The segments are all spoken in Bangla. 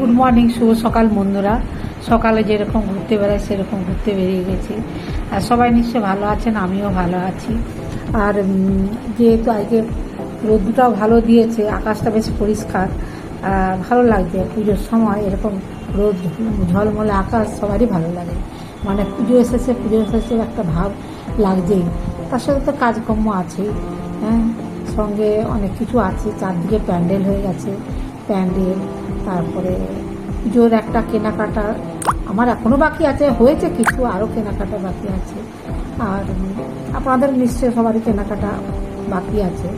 গুড মর্নিং শুভ সকাল বন্ধুরা। সকালে যেরকম ঘুরতে বেড়াই, সেরকম ঘুরতে বেরিয়ে গেছি। আর সবাই নিশ্চয় ভালো আছেন, আমিও ভালো আছি। আর যেহেতু আজকে রোদটাও ভালো দিয়েছে, আকাশটা বেশ পরিষ্কার ভালো লাগছে। পুজোর সময় এরকম রোদ, ঝলমলে আকাশ, সবারই ভালো লাগে। মানে পুজো এসেছে পুজো এসেছে একটা ভাব লাগছেই। তার সাথে তো কাজকর্ম আছেই হ্যাঁ? সঙ্গে অনেক কিছু আছে, চারদিকে প্যান্ডেল হয়ে গেছে, প্যান্ডেল তারপরে পুজোর একটা কেনাকাটা আমার এখনও বাকি আছে, হয়েছে কিছু আরও কেনাকাটা বাকি আছে। আর আপনাদের নিশ্চয়ই সবারই কেনাকাটা বাকি আছে।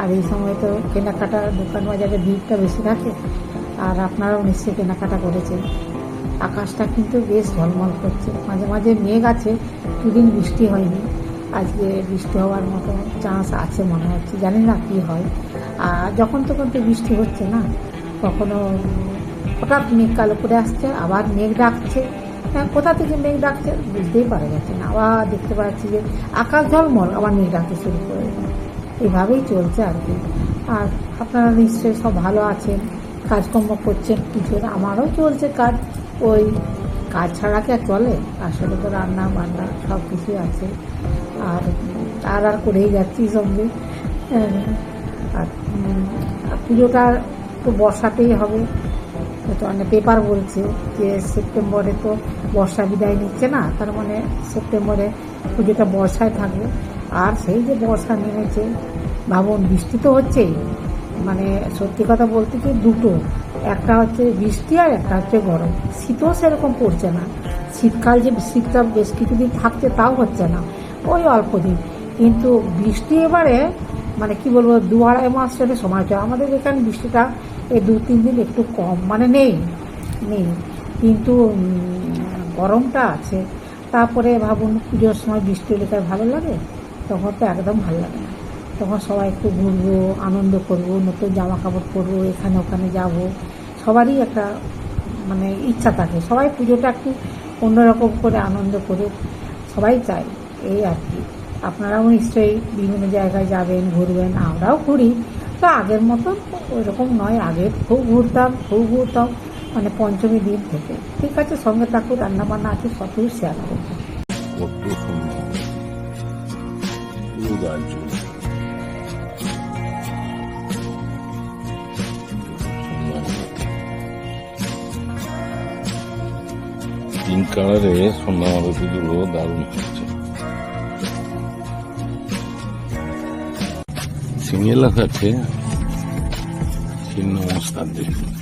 আর এই সময় তো কেনাকাটা, দোকান বাজারে ভিড়টা বেশি থাকে, আর আপনারাও নিশ্চয়ই কেনাকাটা করেছেন। আকাশটা কিন্তু বেশ ঝলমল করছে। মাঝে মাঝে মেঘ আছে, দুদিন বৃষ্টি হয়নি। আজকে বৃষ্টি হওয়ার মতো চান্স আছে মনে হচ্ছে। জানি না কি হয়। আর যখন তখন তো বৃষ্টি হচ্ছে না। কখনো হঠাৎ মেঘ কালো করে আসছে আবার মেঘ ডাকছে। হ্যাঁ কোথা থেকে মেঘ ডাকছে বুঝতেই পারা যাচ্ছে না। আবার দেখতে পাচ্ছি যে আকাশ ঝলমল আবার মেঘ ডাকতে শুরু করে দিল। এইভাবেই চলছে আর কি। আর আপনারা নিশ্চয়ই সব ভালো আছেন কাজকর্ম করছেন কিছু আমারও চলছে কাজ। ওই কাজ ছাড়া কি আর চলে? আসলে তো রান্না বান্না সব কিছুই আছে। আর আর আর করেই যাচ্ছি সঙ্গে। হ্যাঁ, আর পুজোটা তো বর্ষাতেই হবে। তো পেপার বলছে যে সেপ্টেম্বরে তো বর্ষা বিদায় নিচ্ছে না, তার মানে সেপ্টেম্বরে পুজোটা বর্ষায় থাকবে। আর সেই যে বর্ষা নেমেছে, ভাবুন, বৃষ্টি তো হচ্ছেই। মানে সত্যি কথা বলতে কি, দুটো। একটা হচ্ছে বৃষ্টি আর একটা হচ্ছে গরম। শীতও সেরকম পড়ছে না। শীতকাল যে শীতটা বেশ কিছুদিন থাকছে, তাও হচ্ছে না। ওই অল্প দিন। কিন্তু বৃষ্টি এবারে মানে কি বলব দু আড়াই মাস ধরে সময় চলে আমাদের এখানে বৃষ্টিটা এই দু, তিন দিন একটু কম মানে নেই নেই। কিন্তু গরমটা আছে, তারপরে ভাবুন পুজোর সময় বৃষ্টি হলে তার ভালো লাগে? তখন তো একদম ভালো লাগে না। তখন সবাই একটু ঘুরবো, আনন্দ করব, নতুন জামা কাপড় পরবো, এখানে ওখানে যাব। সবারই একটা মানে ইচ্ছা থাকে। সবাই পুজোটা একটু অন্যরকম করে আনন্দ করুক। সবাই চায়, এই আর কি। আপনারাও নিশ্চয়ই বিভিন্ন জায়গায় যাবেন, ঘুরবেন, আমরাও ঘুরি। তো আগের মতো ওই রকম নয়, আগে খুব ঘুরতাম খুব ঘুরতাম মানে পঞ্চমী দিন থেকে। ঠিক আছে, সঙ্গে থাকুক রান্না বান্না আছে সব কিছু শেয়ার করব। পিঙ্ক কালারে সন্ধ্যা মালতিগুলো দারুণ হচ্ছে সিমি এলাকাতে ছিন্ন অবস্থার দেখুন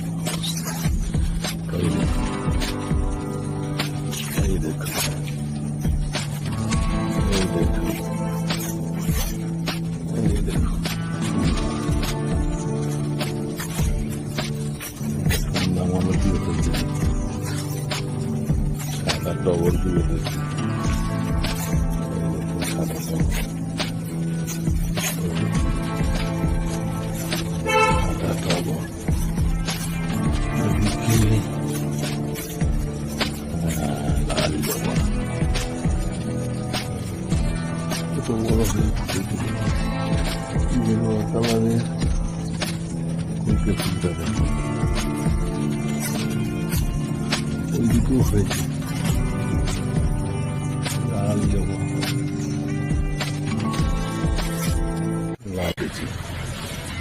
লাগেছে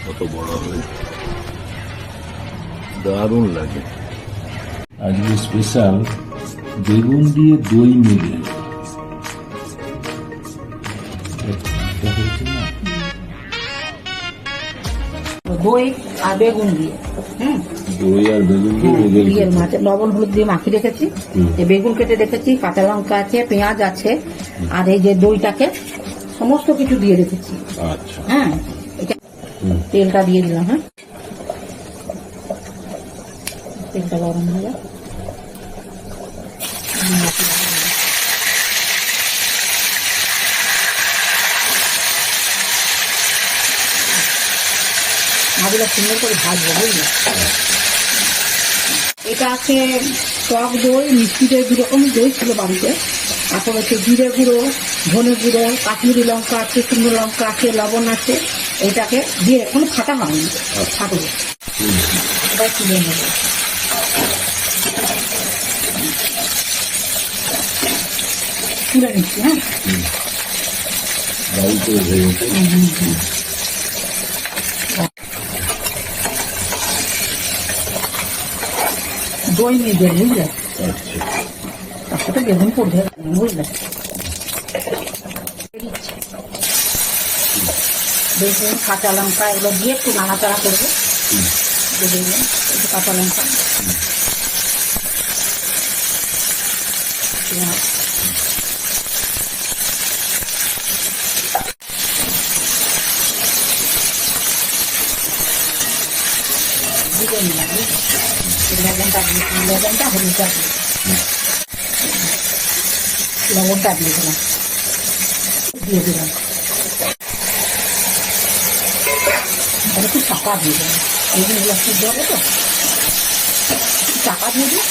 কত বড় হয়েছে দারুণ লাগে। আজকে স্পেশাল বেগুন দিয়ে দই মিলিয়ে না দই আর বেগুন দিয়ে হুম? দই আর বেগুন দিয়ে হ্যাঁ, লবণ হলুদ দিয়ে মাখিয়ে রেখেছি। বেগুন কেটে রেখেছি কাঁচা লঙ্কা আছে পেঁয়াজ আছে আর এই যে দইটাকে সমস্ত কিছু দিয়ে রেখেছি। আচ্ছা। হ্যাঁ এটা তেলটা দিয়ে দিলাম হ্যাঁ। তেলটা গরম হয়ে সুন্দর করে ভাজবো বুঝলি? এটা আছে টক দই মিষ্টি দই দু রকম দই ছিল বাড়িতে। তারপর হচ্ছে জিরে গুঁড়ো, ধনে গুঁড়ো, কাশ্মীরি লঙ্কা আছে, শুকনো লঙ্কা আছে, লবণ আছে, এটাকে দিয়ে কোনো ফাটা হয়নি। ফাটবে এবার তুলে নেব। তুলে নিচ্ছি হ্যাঁ? দই নিয়ে দেবেন বুঝলে আচ্ছা। সাথে বেগুন পড়বে বুঝলে বেগুন কাঁচা লঙ্কা এগুলো দিয়ে একটু নাড়াচাড়া করব দেবেন একটু কাঁচা লঙ্কা। দিয়ে নিলাম লবণটা হলুদটা লবণটা দিয়ে দিলাম দিয়ে দিলাম। আর একটু চাপা দিয়ে দিলাম। এইগুলো সিদ্ধ হবে তো চাপা দিয়ে দিই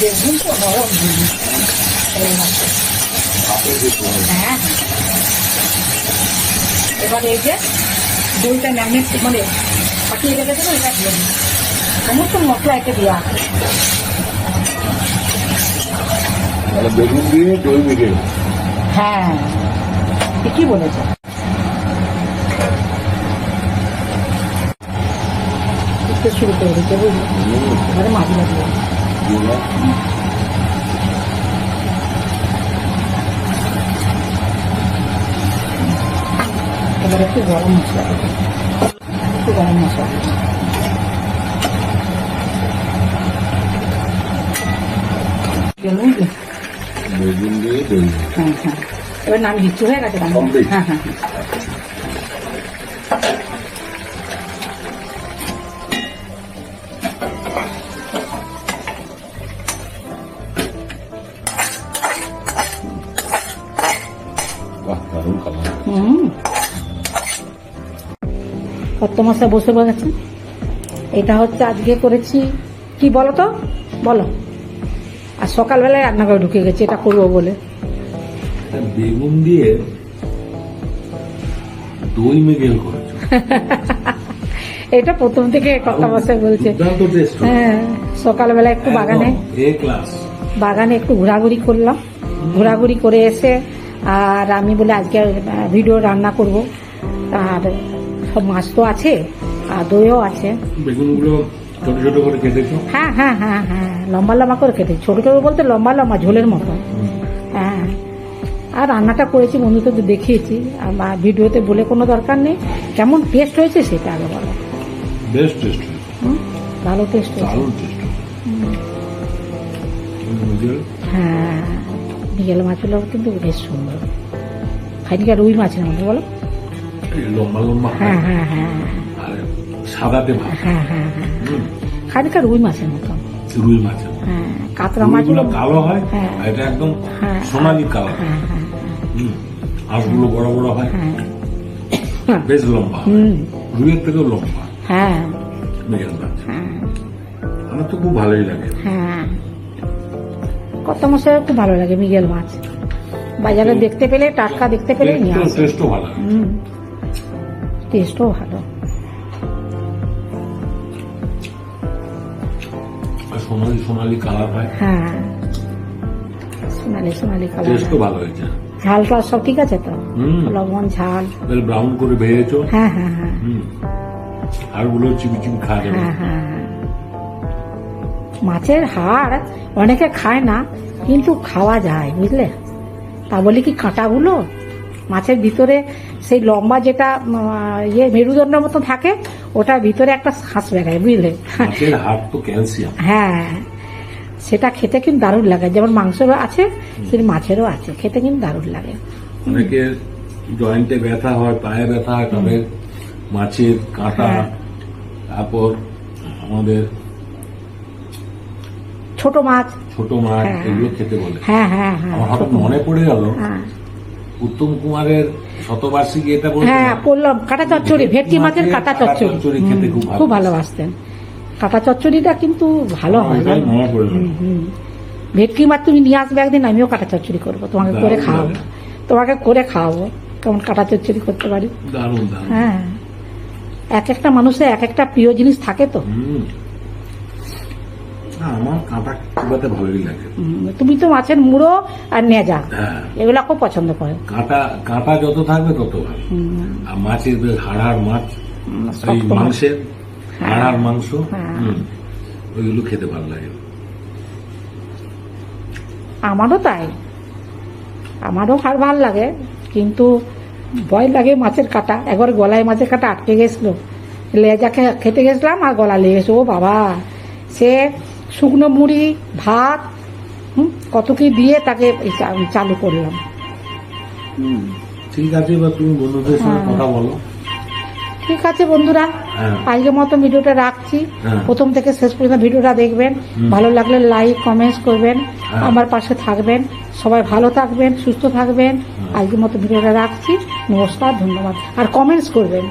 বেগুন তো? নরম জিনিস এই মাছটা। আপনি যে তোমার হ্যাঁ। এবার এই যে দইটা ম্যাগনেট মানে পাঠিয়ে রেখেছে না এটা দিয়ে সমস্ত মশলা দেওয়া আছে মানে বেগুন দিয়ে দই মেখে হ্যাঁ ঠিকই বলেছে। শুরু করে দিতে বুঝলি? এবারে মাঝি একটু গরম মশলা দেবো একটু গরম মশলা দেবো। গেল বুঝলি? বেগুন দিয়ে দই হ্যাঁ হ্যাঁ এবার নাম দিচ্ছি হয়ে গেছে রান্না। Complete. হ্যাঁ হ্যাঁ হ্যাঁ। বাহ দারুণ কালার হুম কত মশা বসে পড়েছে। এটা হচ্ছে আজকে করেছি কি বলো তো? বলো। আর সকালবেলায় রান্নাঘরে ঢুকে গেছি এটা করব বলে। বেগুন দিয়ে দই মেঘেল করেছ। এটা প্রথম থেকে কথা বসে বলছে। হ্যাঁ সকালবেলা একটু বাগানে বাগানে একটু ঘোরাঘুরি করলাম। ঘোরাঘুরি করে এসে আর আমি বলে আজকে ভিডিও রান্না করব। আর সব মাছ তো আছে আর দইও আছে। বেগুনগুলো ছোট ছোট করে কেটেছো? হ্যাঁ হ্যাঁ হ্যাঁ হ্যাঁ লম্বা লম্বা করে খেতে ছোট ছোট বলতে লম্বা লম্বা ঝোলের মতো। হ্যাঁ। আর রান্নাটা করেছি বন্ধুকে তো দেখিয়েছি। আমার ভিডিওতে বলে কোনো দরকার নেই। কেমন টেস্ট হয়েছে সেটা আগে বলো। টেস্ট ভালো টেস্ট হয়েছে। দারুণ টেস্ট হ্যাঁ। বিকেল মাছগুলো কিন্তু বেশ সুন্দর। খানিকা রুই মাছের মতো বলো? লম্বা লম্বা আর সাদাতে ভাত হ্যাঁ হ্যাঁ হ্যাঁ হুম, খানিকা রুই মাছের মতো রুই মাছ হ্যাঁ কাতলা রুইগুলো মাছগুলো কালো হয়। এটা একদম সোনালি হুম আঁশগুলো বড় বড় হয় হ্যাঁ বেশ লম্বা রুইয়ের থেকেও লম্বা হ্যাঁ মাছ আমার তো খুব ভালোই লাগে হ্যাঁ কত মশাই খুব ভালো লাগে মিগেল মাছ? বাজারে দেখতে পেলে টাটকা দেখতে পেলে নিয়ে আসে। টেস্টও ভালো। টেস্টও ভালো আর সোনালি সোনালি কালার হয় হ্যাঁ সোনালি সোনালি কালার টেস্টও ভালো হয়েছে। ঝাল টাল সব ঠিক আছে তো? লবণ ঝাল। ব্রাউন করে ভেজেছো হ্যাঁ হ্যাঁ হ্যাঁ। চিবি চিবি খাওয়া যাবে। হ্যাঁ হ্যাঁ হ্যাঁ। মাছের হাড় অনেকে খায় না কিন্তু খাওয়া যায় বুঝলে? তা বলি কি কাঁটাগুলো? মাছের ভিতরে সেই লম্বা যেটা ইয়ে মেরুদণ্ডের মতো থাকে ওটার ভিতরে একটা শ্বাস বেড়ায় বুঝলে? হ্যাঁ সেটা খেতে কিন্তু দারুণ লাগে। যেমন মাংসেরও আছে সেটা মাছেরও আছে খেতে কিন্তু দারুণ লাগে। অনেকে জয়েন্টে ব্যথা হয় পায়ে ব্যথা হয় তাদের মাছের কাঁটা হ্যাঁ। তারপর আমাদের ছোট মাছ। ছোট মাছ হ্যাঁ। এগুলো খেতে বলে। হ্যাঁ হ্যাঁ হ্যাঁ। আমার হঠাৎ মনে পড়ে গেল হ্যাঁ। উত্তম কুমারের শতবার্ষিকী এটা বলতে হ্যাঁ করলাম কাঁটা চচ্চড়ি ভেটকি মাছের কাঁটা চচ্চড়ি। চচ্চড়ি খেতে খুব ভালো। খুব ভালোবাসতেন। কাঁটা চচ্চড়িটা কিন্তু ভালো হয়। ভেটকি মাছ তুমি নিয়ে আসবে একদিন আমিও কাঁটা চচ্চড়ি করব। তোমাকে করে খাওয়াবো। তোমাকে করে খাওয়াবো। কেমন কাঁটা চচ্চড়ি করতে পারি? হ্যাঁ। এক একটা মানুষের এক একটা প্রিয় জিনিস থাকে তো। আমার কাঁটা চিবাতে ভালোই লাগে। তুমি তো মাছের মুড়ো আর নেজা হ্যাঁ। এগুলো খুব পছন্দ করে। কাঁটা কাঁটা যত থাকবে তত ভালো। আর মাছের বেশ হাড় মাছ এই মাংসের হাড় মাংস হ্যাঁ। ওইগুলো খেতে ভালো লাগে। আমারও তাই। আমারও হাড় ভালো লাগে কিন্তু ভয় লাগে মাছের কাটা। একবার গলায় মাছের কাটা আটকে গেছিল। লেজা খেতে গেছিলাম আর গলা লেগেছে ও বাবা সে শুকনো মুড়ি ভাত হুম, কত কি দিয়ে তাকে চালু করলাম। ঠিক আছে এবার তুমি বন্ধুদের সঙ্গে হ্যাঁ। কথা বলো। ঠিক আছে বন্ধুরা হ্যাঁ। আজকের মতো ভিডিওটা রাখছি। হ্যাঁ। প্রথম থেকে শেষ পর্যন্ত ভিডিওটা দেখবেন। ভালো লাগলে লাইক কমেন্টস করবেন। আমার পাশে থাকবেন। সবাই ভালো থাকবেন সুস্থ থাকবেন। আজকের মতো ভিডিওটা রাখছি। নমস্কার ধন্যবাদ। আর কমেন্টস করবেন।